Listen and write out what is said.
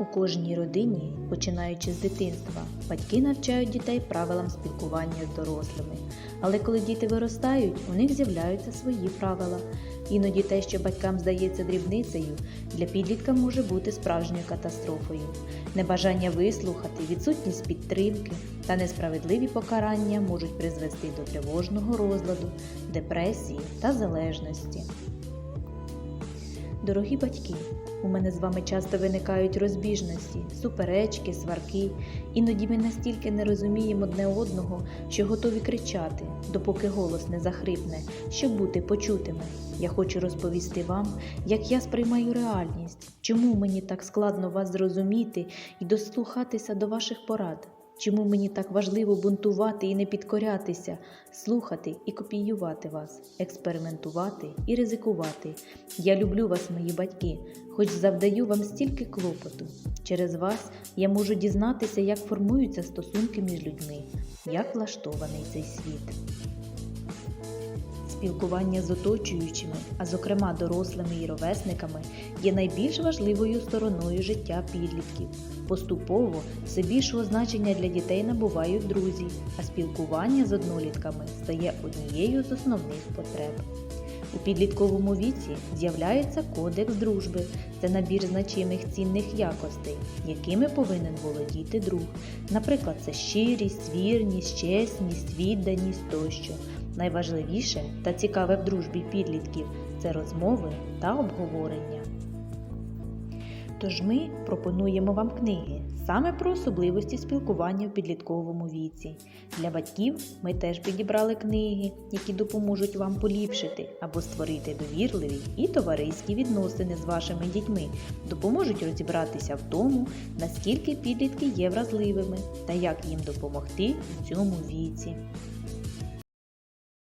У кожній родині, починаючи з дитинства, батьки навчають дітей правилам спілкування з дорослими. Але коли діти виростають, у них з'являються свої правила. Іноді те, що батькам здається дрібницею, для підлітка може бути справжньою катастрофою. Небажання вислухати, відсутність підтримки та несправедливі покарання можуть призвести до тривожного розладу, депресії та залежності. Дорогі батьки, у мене з вами часто виникають розбіжності, суперечки, сварки. Іноді ми настільки не розуміємо одне одного, що готові кричати, допоки голос не захрипне, щоб бути почутими. Я хочу розповісти вам, як я сприймаю реальність, чому мені так складно вас зрозуміти і дослухатися до ваших порад. Чому мені так важливо бунтувати і не підкорятися, слухати і копіювати вас, експериментувати і ризикувати. Я люблю вас, мої батьки, хоч завдаю вам стільки клопоту. Через вас я можу дізнатися, як формуються стосунки між людьми, як влаштований цей світ. Спілкування з оточуючими, а зокрема дорослими і ровесниками, є найбільш важливою стороною життя підлітків. Поступово все більшого значення для дітей набувають друзі, а спілкування з однолітками стає однією з основних потреб. У підлітковому віці з'являється кодекс дружби. Це набір значимих цінних якостей, якими повинен володіти друг. Наприклад, це щирість, вірність, чесність, відданість тощо. Найважливіше та цікаве в дружбі підлітків це розмови та обговорення. Тож ми пропонуємо вам книги саме про особливості спілкування в підлітковому віці. Для батьків ми теж підібрали книги, які допоможуть вам поліпшити або створити довірливі і товариські відносини з вашими дітьми, допоможуть розібратися в тому, наскільки підлітки є вразливими та як їм допомогти в цьому віці.